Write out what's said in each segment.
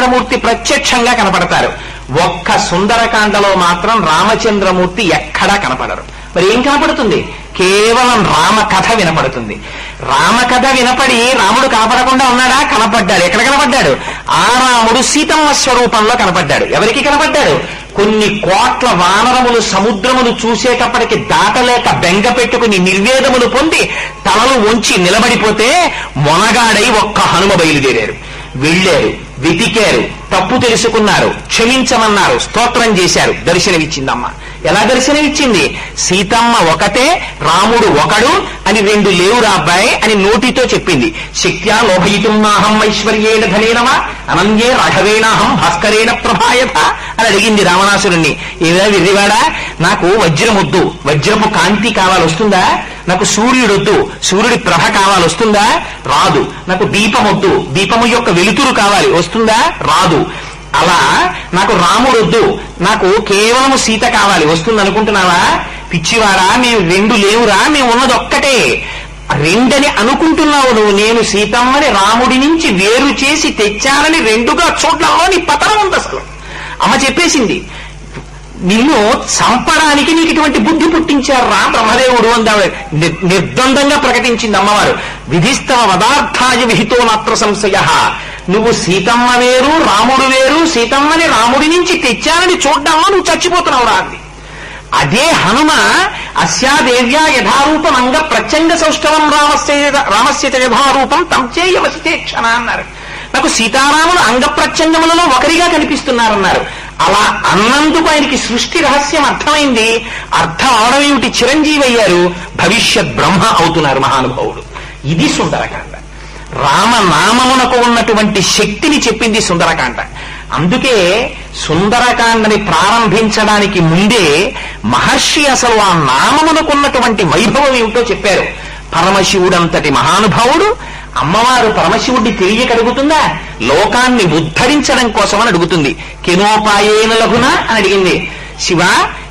రామచంద్రమూర్తి ప్రత్యక్షంగా కనపడతారు. ఒక్క సుందరకాండలో మాత్రం రామచంద్రమూర్తి ఎక్కడా కనపడరు. మరి ఏం కనపడుతుంది? కేవలం రామ కథ వినపడుతుంది. రామ కథ వినపడి రాముడు కనపడకుండా ఉన్నాడా? కనపడ్డాడు. ఎక్కడ కనపడ్డాడు? ఆ రాముడు సీతమ్మ స్వరూపంలో కనపడ్డాడు. ఎవరికి కనపడ్డాడు? కొన్ని కోట్ల వానరములు సముద్రములు చూసేటప్పటికి దాటలేక బెంగ పెట్టుకుని నిర్వేదములు పొంది తలలు ఉంచి నిలబడిపోతే మొనగాడై ఒక్క హనుమ బయలుదేరారు. వెళ్ళారు వెతికారు తప్పు తెలుసుకున్నారు క్షమించమన్నారు స్తోత్రం చేశారు దర్శనమిచ్చిందమ్మ. ఎలా దర్శనం ఇచ్చింది? సీతమ్మ ఒకటే రాముడు ఒకడు అని రెండు లేవురా అబ్బాయి అని నోటితో చెప్పింది. శక్త్యా లోభయితున్నాహం ఐశ్వర్యేణ ధనేనవా అనంగే రాఘవేణాహం భాస్కరేణ ప్రభాయత అని అడిగింది రావణాసురుణ్ణి. ఏదా విర్రివాడా నాకు వజ్రముద్దు వజ్రము వజ్రపు కాంతి కావాలి వస్తుందా నాకు సూర్యుడొద్దు సూర్యుడి ప్రభ కావాలి వస్తుందా రాదు. నాకు దీపం వద్దు దీపము యొక్క వెలుతురు కావాలి వస్తుందా? రాదు. అలా నాకు రాముడొద్దు. నాకు కేవలం సీత కావాలి. వస్తుంది అనుకుంటున్నావా పిచ్చివారా మేము రెండు లేవురా మేము ఉన్నది ఒక్కటే రెండని అనుకుంటున్నావు నువ్వు. నేను సీతమ్మని రాముడి నుంచి వేరు చేసి తెచ్చానని రెండుగా చూడడంలో నీ పతనం ఉంది అసలు అమ్మ చెప్పేసింది నిన్ను చంపడానికి నీకు ఇటువంటి బుద్ధి పుట్టించారు రా బ్రహ్మదేవుడు అందావిడ నిర్బంధంగా నిర్ద్వందంగా ప్రకటించింది అమ్మవారు. విధిస్తవ పదార్థాయ విహితో మాత్ర సంశయ. నువ్వు సీతమ్మ వేరు రాముడు వేరు సీతమ్మని రాముడి నుంచి తెచ్చానని చూడ్డామా నువ్వు చచ్చిపోతున్నావు రా అంది. అదే హనుమ అస్యాదేవ్యా యథారూపం అంగ ప్రచండ సౌష్ఠవం రామస్య రామస్య యథారూపం తం చేయవసితే క్షణ అన్నారు. నాకు సీతారాములు అంగ ప్రత్యంగములలో ఒకరిగా కనిపిస్తున్నారన్నారు. అలా అన్నందుకు ఆయనకి సృష్టి రహస్యం అర్థమైంది. అర్థం అవడం ఏమిటి చిరంజీవి అయ్యారు? భవిష్యత్ బ్రహ్మ అవుతున్నారు మహానుభావుడు. ఇది సుందరకాండ రామనామమునకు ఉన్నటువంటి శక్తిని చెప్పింది సుందరకాండ. అందుకే సుందరకాండని ప్రారంభించడానికి ముందే మహర్షి అసలు ఆ నామమునకున్నటువంటి వైభవం ఏమిటో చెప్పారు. పరమశివుడంతటి మహానుభావుడు అమ్మవారు పరమశివుడిని తెలియక అడుగుతుందా లోకాన్ని ఉద్ధరించడం కోసమని అడుగుతుంది. కెనోపాయేన లఘున అని అడిగింది. శివ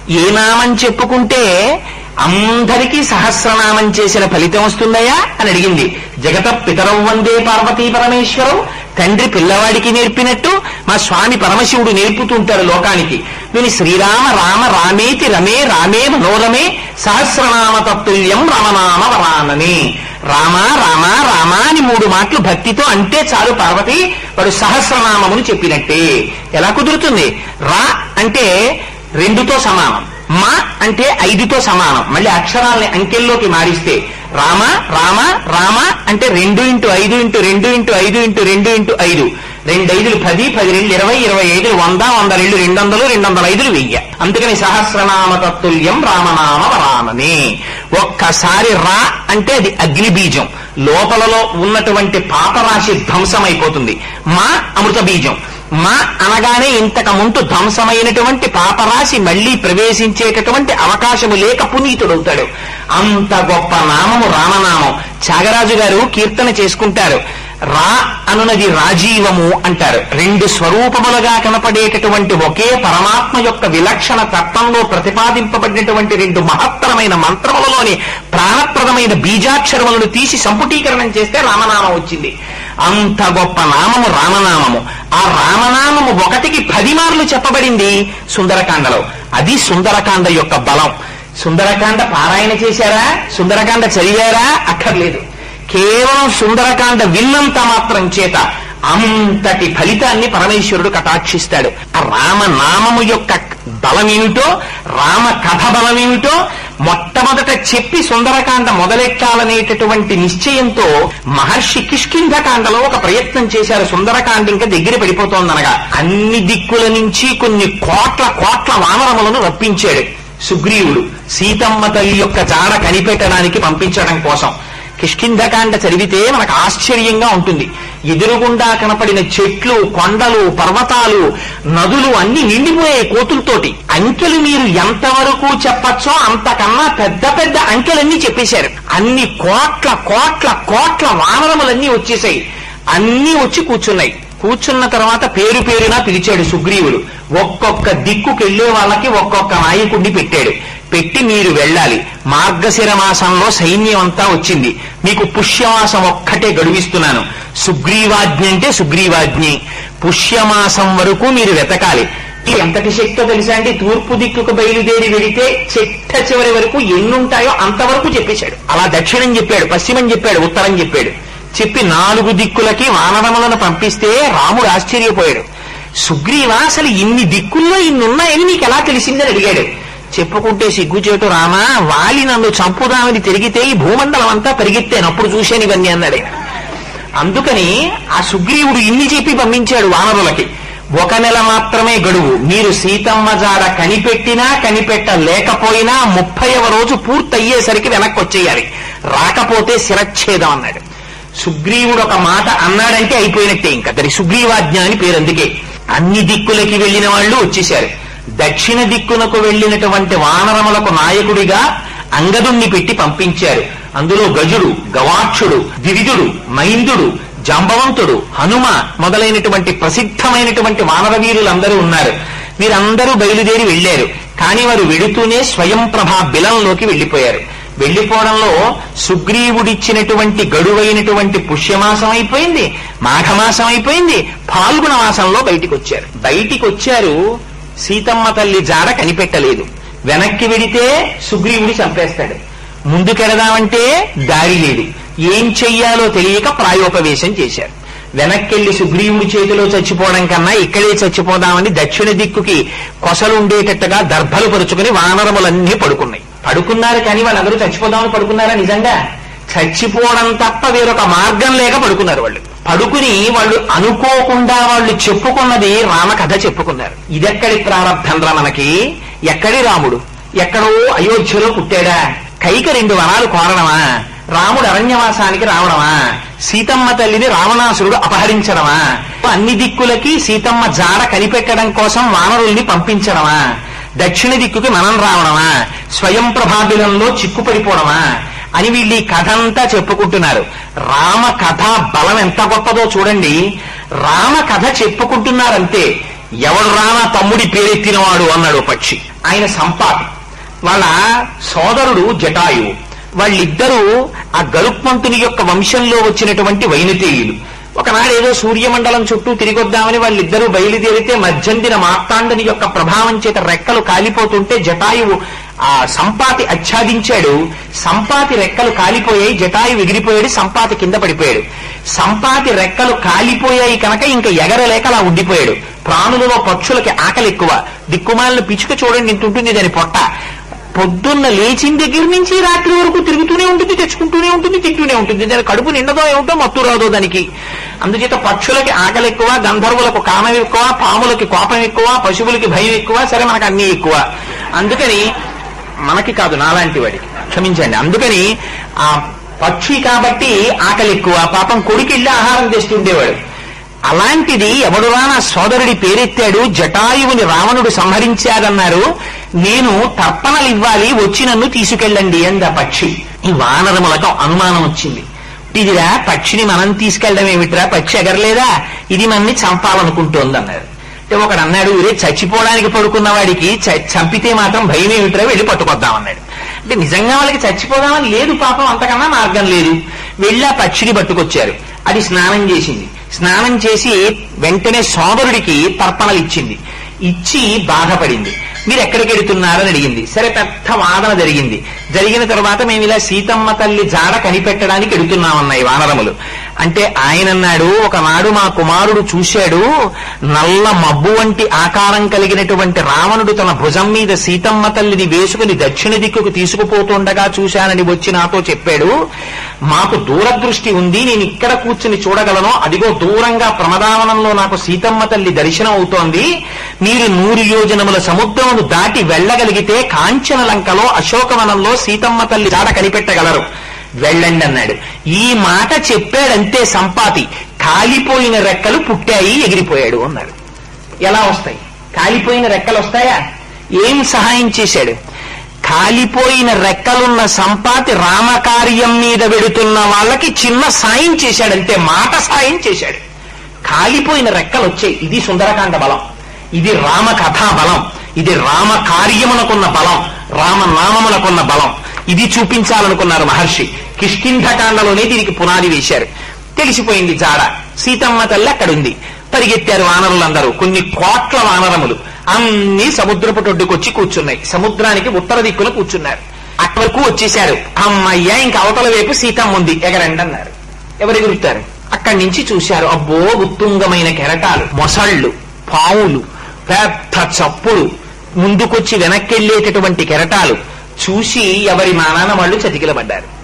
ఏ నామం చెప్పుకుంటే అందరికీ సహస్రనామం చేసిన ఫలితం వస్తుందయా అని అడిగింది. జగత పితరం వందే పార్వతీ పరమేశ్వరం. తండ్రి పిల్లవాడికి నేర్పినట్టు మా స్వామి పరమశివుడు నేర్పుతుంటారు లోకానికి. నేను శ్రీరామ రామ రామేతి రమే రామే మనోరమే సహస్రనామ తత్తుల్యం రామనామ వరానని. రామ రామ రామ అని మూడు మాటలు భక్తితో అంటే చాలు పార్వతి వాడు సహస్రనామమును చెప్పినట్టే. ఎలా కుదురుతుంది? రా అంటే రెండుతో సమానం. మా అంటే ఐదుతో సమానం. మళ్ళీ అక్షరాలని అంకెల్లోకి మారిస్తే రామ రామ రామ అంటే రెండు ఇంటూ ఐదు ఇంటూ రెండు ఇంటూ ఐదు ఇంటూ రెండు ఇంటూ ఐదు. రెండు ఐదులు పది పది రెండు ఇరవై ఇరవై ఐదులు వంద వంద రెండు రెండు వందలు రెండు వందల ఐదులు వెయ్యి. అందుకని సహస్రనామ తత్తుల్యం రామనామ రామనే ఒక్కసారి రా అంటే అది అగ్ని బీజం లోపలలో ఉన్నటువంటి పాపరాశి ధ్వంసమైపోతుంది. మా అమృత బీజం మా అనగానే ఇంతకు ముందు ధ్వంసమైనటువంటి పాపరాశి మళ్ళీ ప్రవేశించేటటువంటి అవకాశము లేక పునీతుడవుతాడు. అంత గొప్ప నామము రామనామం. త్యాగరాజు గారు కీర్తన చేసుకుంటారు. రా అనునది రాజీవము అంటారు. రెండు స్వరూపములుగా కనపడేటటువంటి ఒకే పరమాత్మ యొక్క విలక్షణ తత్వంలో ప్రతిపాదింపబడినటువంటి రెండు మహత్తరమైన మంత్రములలోని ప్రాణప్రదమైన బీజాక్షరములను తీసి సంపుటీకరణం చేస్తే రామనామం వచ్చింది. అంత గొప్ప నామము రామనామము. ఆ రామనామము ఒకటికి పది మార్లు చెప్పబడింది సుందరకాండలో. అది సుందరకాండ యొక్క బలం. సుందరకాండ పారాయణ చేశారా? సుందరకాండ చదివారా? అక్కర్లేదు. కేవలం సుందరకాండ విన్నంత మాత్రం చేత అంతటి ఫలితాన్ని పరమేశ్వరుడు కటాక్షిస్తాడు. ఆ రామనామము యొక్క బలమేమిటో రామ కథ బలమేమిటో మొట్టమొదట చెప్పి సుందరకాండ మొదలెట్టాలనేటటువంటి నిశ్చయంతో మహర్షి కిష్కింధకాండలో ఒక ప్రయత్నం చేశారు. సుందరకాండ ఇంకా దగ్గర పడిపోతోందనగా. అన్ని దిక్కుల నుంచి కొన్ని కోట్ల కోట్ల వానరములను రప్పించాడు సుగ్రీవుడు. సీతమ్మ తల్లి యొక్క జాడ కనిపెట్టడానికి పంపించడం కోసం. కిష్కింధకాండ చదివితే మనకు ఆశ్చర్యంగా ఉంటుంది. ఎదురుగుండా కనపడిన చెట్లు కొండలు పర్వతాలు నదులు అన్ని నిండిపోయాయి కోతులతోటి. అంకెలు మీరు ఎంతవరకు చెప్పచ్చో అంతకన్నా పెద్ద పెద్ద అంకెలన్నీ చెప్పేశారు. అన్ని కోట్ల కోట్ల కోట్ల వానరములన్నీ వచ్చేసాయి అన్నీ వచ్చి కూర్చున్నాయి. కూర్చున్న తర్వాత పేరు పేరున పిలిచాడు సుగ్రీవుడు ఒక్కొక్క దిక్కుకెళ్ళే వాళ్ళకి ఒక్కొక్క నాయకుడిని పెట్టాడు. పెట్టి మీరు వెళ్ళాలి. మార్గశిర మాసంలో సైన్యం అంతా వచ్చింది. మీకు పుష్యమాసం ఒక్కటే గడువిస్తున్నాను. సుగ్రీవాజ్ఞ అంటే సుగ్రీవాజ్ఞి. పుష్యమాసం వరకు మీరు వెతకాలి. ఎంతటి శక్తో తెలుసా అండి? తూర్పు దిక్కుకు బయలుదేరి వెడితే చెట్ట చివరి వరకు ఎన్నుంటాయో అంతవరకు చెప్పేశాడు. అలా దక్షిణం చెప్పాడు పశ్చిమం చెప్పాడు ఉత్తరం చెప్పాడు. చెప్పి నాలుగు దిక్కులకి వానరములను పంపిస్తే రాముడు ఆశ్చర్యపోయాడు. సుగ్రీవ అసలు ఇన్ని దిక్కుల్లో ఇన్ని ఉన్నాయని నీకు ఎలా తెలిసిందని అడిగాడు. చెప్పుకుంటే సిగ్గుచేటు రామా వాలి నన్ను చంపుదామని తిరిగితే ఈ భూమండలం అంతా పరిగెత్తాను. అప్పుడు చూశాను ఇవన్నీ అన్నాడే. అందుకని ఆ సుగ్రీవుడు ఇన్ని చెప్పి పంపించాడు వానరులకి. ఒక నెల మాత్రమే గడువు. మీరు సీతమ్మ జాడ కనిపెట్టినా కనిపెట్టలేకపోయినా ముప్పైవ రోజు పూర్తయ్యేసరికి వెనక్కి వచ్చేయాలి రాకపోతే శిరచ్ఛేదం అన్నాడు. సుగ్రీవుడు ఒక మాట అన్నాడంటే అయిపోయినట్టే ఇంకా. దాని సుగ్రీవాజ్ఞ అని పేరు అందుకే. అన్ని దిక్కులకి వెళ్ళిన వాళ్ళు వచ్చేశారు. దక్షిణ దిక్కునకు వెళ్ళినటువంటి వానరములకు నాయకుడిగా అంగదుణ్ణి పెట్టి పంపించారు. అందులో గజుడు గవాక్షుడు దివిజుడు మైందుడు జాంబవంతుడు హనుమ మొదలైనటువంటి ప్రసిద్ధమైనటువంటి వానర వీరులందరూ ఉన్నారు. వీరందరూ బయలుదేరి వెళ్ళారు కానీ వారు వెడుతూనే స్వయం ప్రభా బిలంలోకి వెళ్ళిపోయారు వెళ్ళిపోవడంలో సుగ్రీవుడిచ్చినటువంటి గడువైనటువంటి పుష్యమాసం అయిపోయింది మాఘమాసం అయిపోయింది ఫాల్గుణ మాసంలో బయటికి వచ్చారు బయటికి వచ్చారు సీతమ్మ తల్లి జాడ కనిపెట్టలేదు. వెనక్కి వెడితే సుగ్రీవుడి చంపేస్తాడు. ముందుకెడదామంటే దారి లేదు. ఏం చెయ్యాలో తెలియక ప్రాయోపవేశం చేశారు. వెనక్కెళ్ళి సుగ్రీవుడి చేతిలో చచ్చిపోవడం కన్నా ఇక్కడే చచ్చిపోదామని దక్షిణ దిక్కుకి కొసలుండేటట్టుగా దర్భలు పరుచుకుని వానరములన్నీ పడుకున్నాయి. పడుకున్నారు కానీ వాళ్ళందరూ చచ్చిపోదామని పడుకున్నారా నిజంగా? చచ్చిపోవడం తప్ప వేరొక మార్గం లేక పడుకున్నారు వాళ్ళు. పడుకుని వాళ్ళు అనుకోకుండా వాళ్ళు చెప్పుకున్నది రామకథ చెప్పుకున్నారు. ఇదెక్కడి ప్రారంభం రా మనకి? ఎక్కడి రాముడు? ఎక్కడో అయోధ్యలో పుట్టాడా? కైక రెండు వనాలు కోరడమా? రాముడు అరణ్యవాసానికి రావడమా? సీతమ్మ తల్లిని రావణాసురుడు అపహరించడమా? అన్ని దిక్కులకి సీతమ్మ జాడ కనిపెట్టడం కోసం వానరుల్ని పంపించడమా? దక్షిణ దిక్కుకి మనం రావడమా? స్వయం ప్రభాబిలంలో చిక్కుపడిపోవడమా? అని వీళ్ళు ఈ కథ అంతా చెప్పుకుంటున్నారు. రామ కథ బలం ఎంత గొప్పదో చూడండి. రామ కథ చెప్పుకుంటున్నారంతే. ఎవడు రానా తమ్ముడి పేరెత్తినవాడు అన్నాడు పక్షి. ఆయన సంపాతి. వాళ్ళ సోదరుడు జటాయువు. వాళ్ళిద్దరూ ఆ గరుక్మంతుని యొక్క వంశంలో వచ్చినటువంటి వైనతేయులు. ఒకనాడు ఏదో సూర్యమండలం చుట్టూ తిరిగొద్దామని వాళ్ళిద్దరూ బయలుదేరితే మధ్యందిన మార్తాండని యొక్క ప్రభావం చేత రెక్కలు కాలిపోతుంటే జటాయువు ఆ సంపాతి ఆచ్ఛాదించాడు. సంపాతి రెక్కలు కాలిపోయాయి జటాయు ఎగిరిపోయాడు సంపాతి కింద పడిపోయాడు. సంపాతి రెక్కలు కాలిపోయాయి కనుక ఇంకా ఎగరలేక అలా ఉండిపోయాడు. ప్రాణులలో పక్షులకి ఆకలి ఎక్కువ దిక్కుమాలను పిచ్చుక చూడండి ఇంత ఉంటుంది దాని పొట్ట. పొద్దున్న లేచిన దగ్గర నుంచి రాత్రి వరకు తిరుగుతూనే ఉంటుంది తెచ్చుకుంటూనే ఉంటుంది తింటూనే ఉంటుంది. దాని కడుపు నిండదో ఏమిటో మత్తు రాదో దానికి. అందుచేత పక్షులకి ఆకలి ఎక్కువ గంధర్వులకు కామం ఎక్కువ పాములకి కోపం ఎక్కువ పశువులకి భయం ఎక్కువ సరే మనకు అన్ని ఎక్కువ. అందుకని మనకి కాదు నాలాంటి వాడికి. క్షమించండి. అందుకని ఆ పక్షి కాబట్టి ఆకలి ఎక్కువ పాపం కొడుకెళ్ళి ఆహారం తెస్తుండేవాడు అలాంటిది ఎవడురా నా సోదరుడి పేరెత్తాడు జటాయువుని రావణుడు సంహరించాడన్నారు. నేను తర్పణలు ఇవ్వాలి వచ్చి నన్ను తీసుకెళ్ళండి అంది ఆ పక్షి. ఈ వానరములకు అనుమానం వచ్చింది. ఇదిరా పక్షిని మనం తీసుకెళ్ళడం ఏమిట్రా? పక్షి ఎగరలేదా? ఇది మనని చంపాలనుకుంటోంది అన్నారు అంటే ఒకడు అన్నాడు రే చచ్చిపోవడానికి పడుకున్న వాడికి చంపితే మాత్రం భయం ఏమిట్రా? వెళ్ళి పట్టుకొద్దామన్నాడు అంటే నిజంగా వాళ్ళకి చచ్చిపోదామని లేదు పాపం అంతకన్నా మార్గం లేదు. వెళ్ళి ఆ పక్షిని పట్టుకొచ్చారు. అది స్నానం చేసింది. స్నానం చేసి వెంటనే సోదరుడికి తర్పణలు ఇచ్చింది ఇచ్చి బాధపడింది. మీరు ఎక్కడికి వెడుతున్నారని అడిగింది. సరే పెద్ద వాదన జరిగింది. జరిగిన తర్వాత మేము ఇలా సీతమ్మ తల్లి జాడ కనిపెట్టడానికి ఎడుతున్నామన్నాయి వానరములు. అంటే ఆయన అన్నాడు ఒకనాడు మా కుమారుడు చూశాడు నల్ల మబ్బు వంటి ఆకారం కలిగినటువంటి రావణుడు తన భుజం మీద సీతమ్మ తల్లిని వేసుకుని దక్షిణ దిక్కుకు తీసుకుపోతుండగా చూశానని వచ్చి నాతో చెప్పాడు మాకు దూరదృష్టి ఉంది నేను ఇక్కడ కూర్చుని చూడగలను. అదిగో దూరంగా ప్రమదావనంలో నాకు సీతమ్మ తల్లి దర్శనం అవుతోంది. మీరు నూరు యోజనముల సముద్రమును దాటి వెళ్ళగలిగితే కాంచన లంకలో అశోకవనంలో సీతమ్మ తల్లి జాడ కనిపెట్టగలరు. వెళ్ళండి అన్నాడు. ఈ మాట చెప్పాడంతే సంపాతి. కాలిపోయిన రెక్కలు పుట్టాయి ఎగిరిపోయాడు అన్నాడు. ఎలా వస్తాయి? కాలిపోయిన రెక్కలు వస్తాయా? ఏం సహాయం చేశాడు? కాలిపోయిన రెక్కలున్న సంపాతి రామకార్యం మీద వెడుతున్న వాళ్ళకి చిన్న సాయం చేశాడంతే మాట సాయం చేశాడు. కాలిపోయిన రెక్కలు వచ్చాయి. ఇది సుందరకాండ బలం. ఇది రామ కథా బలం. ఇది రామ కార్యమునకున్న బలం. రామనామములకున్న బలం. ఇది చూపించాలనుకున్నారు మహర్షి. కిష్కింధకాండలోనే దీనికి పునాది వేశారు. తెలిసిపోయింది జాడ. సీతమ్మ తల్లి అక్కడుంది. పరిగెత్తారు వానరులందరూ. కొన్ని కోట్ల వానరములు. అన్ని సముద్రపు టొడ్డుకొచ్చి కూర్చున్నాయి. సముద్రానికి ఉత్తర దిక్కున కూర్చున్నారు. అక్కడకు వరకు వచ్చేశారు. అమ్మయ్య ఇంక అవతల వైపు సీతమ్మ ఉంది ఎగరండి అన్నారు ఎవరు ఎగురుతారు అక్కడి నుంచి చూశారు. అబ్బో ఉత్తుంగమైన కెరటాలు మొసళ్ళు పావులు పెద్ద చప్పుడు ముందుకొచ్చి వెనక్కెళ్ళేటటువంటి కెరటాలు. చూసి ఎవరి మానాన వాళ్ళు చతికిలబడ్డారు.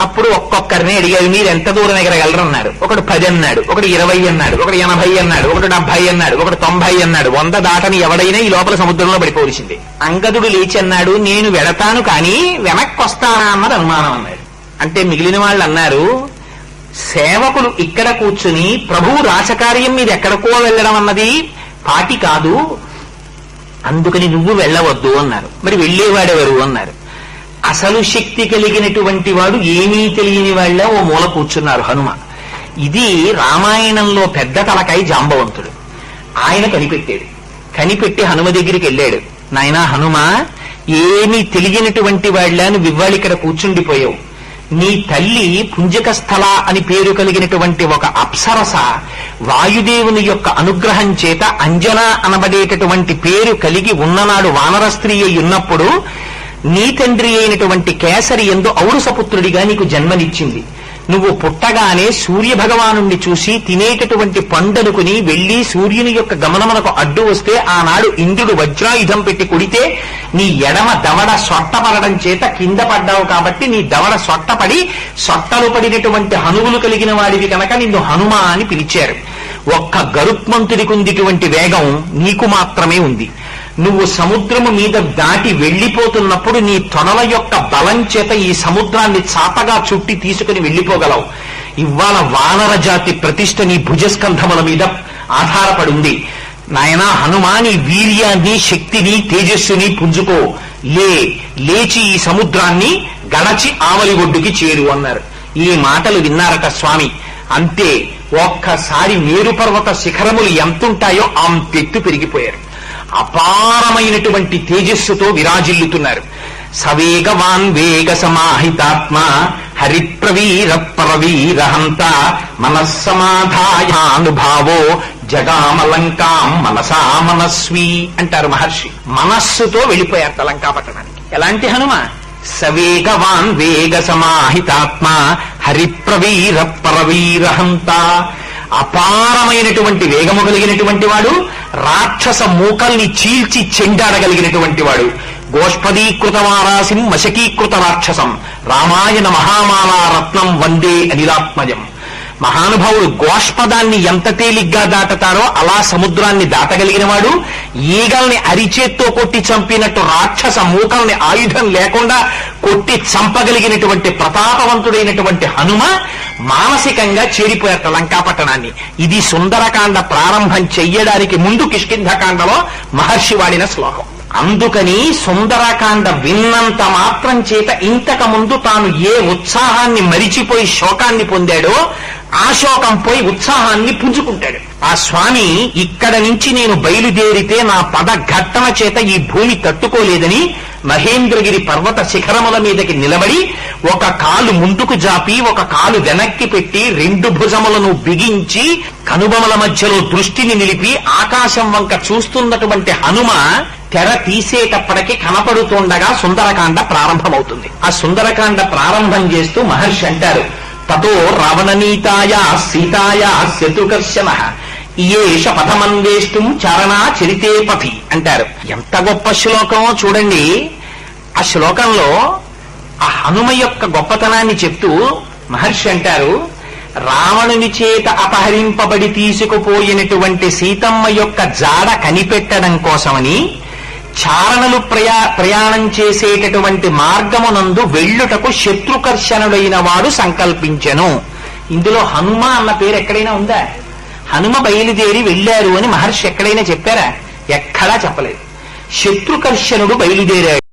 అప్పుడు ఒక్కొక్కరిని అడిగారు మీరు ఎంత దూరం ఎగరగలరన్నారు ఒకడు పది అన్నాడు ఒకడు ఇరవై అన్నాడు ఒకడు ఎనభై అన్నాడు ఒకడు డెబ్బై అన్నాడు ఒకడు తొంభై అన్నాడు. వంద దాటని ఎవడైనా ఈ లోపల సముద్రంలో పడిపోవలసింది. అంగదుడు లేచి అన్నాడు నేను వెడతాను కానీ వెనక్కి వస్తానా అన్నది అనుమానం అన్నాడు. అంటే మిగిలిన వాళ్ళు అన్నారు సేవకులు ఇక్కడ కూర్చుని ప్రభువు రాచకార్యం మీద ఎక్కడికో వెళ్ళడం అన్నది పాటి కాదు. అందుకని నువ్వు వెళ్ళవద్దు అన్నారు. మరి వెళ్ళేవాడెవరు? అన్నారు. అసలు శక్తి కలిగినటువంటి వాడు ఏమీ తెలియని వాళ్ళ ఓ మూల కూర్చున్నారు హనుమ. ఇది రామాయణంలో పెద్ద తలకాయ జాంబవంతుడు. ఆయన కనిపెట్టాడు. కనిపెట్టి హనుమ దగ్గరికి వెళ్ళాడు. నాయనా హనుమ ఏమీ తెలియనటువంటి వాళ్ళ నువ్వు ఇవాళ ఇక్కడ కూర్చుండిపోయావు. నీ తల్లి పుంజక స్థల అని పేరు కలిగినటువంటి ఒక అప్సరస వాయుదేవుని యొక్క అనుగ్రహం చేత అంజన అనబడేటటువంటి పేరు కలిగి ఉన్ననాడు వానర స్త్రీ అయి ఉన్నప్పుడు నీ తండ్రి అయినటువంటి కేసరి ఎందు ఔరసపుత్రుడిగా నీకు జన్మనిచ్చింది. నువ్వు పుట్టగానే సూర్య భగవానుణ్ణి చూసి తినేటటువంటి పండనుకుని వెళ్ళి సూర్యుని యొక్క గమనమునకు అడ్డు వస్తే ఆనాడు ఇంద్రుడు వజ్రాయుధం పెట్టి కొడితే నీ ఎడమ దవడ సొట్టపడడం చేత కింద పడ్డావు కాబట్టి నీ దవడ సొట్టపడి సొట్టలు పడినటువంటి హనువులు కలిగిన వాడివి కనుక నిన్ను హనుమ అని పిలిచారు. ఒక్క గరుత్మంతుడికి ఉందిటువంటి వేగం నీకు మాత్రమే ఉంది. నువ్వు సముద్రము మీద దాటి వెళ్ళిపోతున్నప్పుడు నీ తొనల యొక్క బలం చేత ఈ సముద్రాన్ని చాపగా చుట్టి తీసుకుని వెళ్ళిపోగలవు ఇవాళ వానర జాతి ప్రతిష్ట నీ భుజస్కంధముల మీద ఆధారపడి ఉంది నాయనా హనుమాని వీర్యాన్ని శక్తిని తేజస్సుని పుంజుకో. లే లేచి ఈ సముద్రాన్ని గడచి ఆవలిగొడ్డుకి చేరు అన్నారు. ఈ మాటలు విన్నారట స్వామి. అంతే ఒక్కసారి మేరు పర్వత శిఖరములు ఎంతుంటాయో అంతెత్తు పెరిగిపోయారు. అపారమైనటువంటి తేజస్సుతో విరాజిల్లుతున్నారు. సవేగవాన్ వేగ సమాహితాత్మ హరిప్రవీర పరవీరహంత మనస్సమాధాయానుభావో జగామలంకాం మనసా మనస్వి అంటారు మహర్షి. మనస్సుతో వెళ్ళిపోయారు లంకాపట్టణానికి ఎలాంటి హనుమ? సవేగవాన్ వేగ సమాహితాత్మ హరిప్రవీర పరవీరహంత. అపారమైనటువంటి వేగము కలిగినటువంటి వాడు రాక్షస మూకల్ని చీల్చి చెండాడగలిగినటువంటి వాడు. గోష్పదీకృత వారాసిం మశకీకృత రాక్షసం. రామాయణ మహామాలా రత్నం వందే అనిలాత్మజం. మహానుభావుడు గోష్పదాన్ని ఎంత తేలిగ్గా దాటతారో అలా సముద్రాన్ని దాటగలిగిన వాడు ఈగల్ని అరిచేత్తో కొట్టి చంపినట్టు రాక్షస మూకల్ని ఆయుధం లేకుండా కొట్టి చంపగలిగినటువంటి ప్రతాపవంతుడైనటువంటి హనుమ మానసికంగా చేరిపోయారట లంకాపట్టణాన్ని. ఇది సుందరకాండ ప్రారంభం చెయ్యడానికి ముందు కిష్కింధకాండలో మహర్షి వాడిన శ్లోకం. అందుకని సుందరకాండ విన్నంత మాత్రం చేత ఇంతకు ముందు తాను ఏ ఉత్సాహాన్ని మరిచిపోయి శోకాన్ని పొందాడో ఆ శోకం పోయి ఉత్సాహాన్ని పుంజుకుంటాడు. ఆ స్వామి ఇక్కడ నుంచి నేను బయలుదేరితే నా పద ఘట్టన చేత ఈ భూమి తట్టుకోలేదని మహేంద్రగిరి పర్వత శిఖరముల మీదకి నిలబడి ఒక కాలు ముందుకు జాపి ఒక కాలు వెనక్కి పెట్టి రెండు భుజములను బిగించి కనుబొమల మధ్యలో దృష్టిని నిలిపి ఆకాశం వంక చూస్తున్నటువంటి హనుమ తెర తీసేటప్పటికి కనపడుతుండగా సుందరకాండ ప్రారంభమవుతుంది. ఆ సుందరకాండ ప్రారంభం చేస్తూ మహర్షి అంటారు తతో రావణనీతాయ సీతాయ శత్రుకర్షణ ఇయేష పథమన్వేష్టం చారణా చరితే పథి అంటారు. ఎంత గొప్ప శ్లోకమో చూడండి. ఆ శ్లోకంలో ఆ హనుమ యొక్క గొప్పతనాన్ని చెప్తూ మహర్షి అంటారు రావణుని చేత అపహరింపబడి తీసుకుపోయినటువంటి సీతమ్మ యొక్క జాడ కనిపెట్టడం కోసమని చారణలు ప్రయా ప్రయాణం చేసేటటువంటి మార్గమునందు వెళ్ళుటకు శత్రుకర్షణుడైన వాడు సంకల్పించెను. ఇందులో హనుమ అన్న పేరు ఎక్కడైనా ఉందా? హనుమ బయలుదేరి వెళ్ళారు అని మహర్షి ఎక్కడైనా చెప్పారా? ఎక్కడా చెప్పలేదు. శత్రుకర్షణుడు బయలుదేరాడు.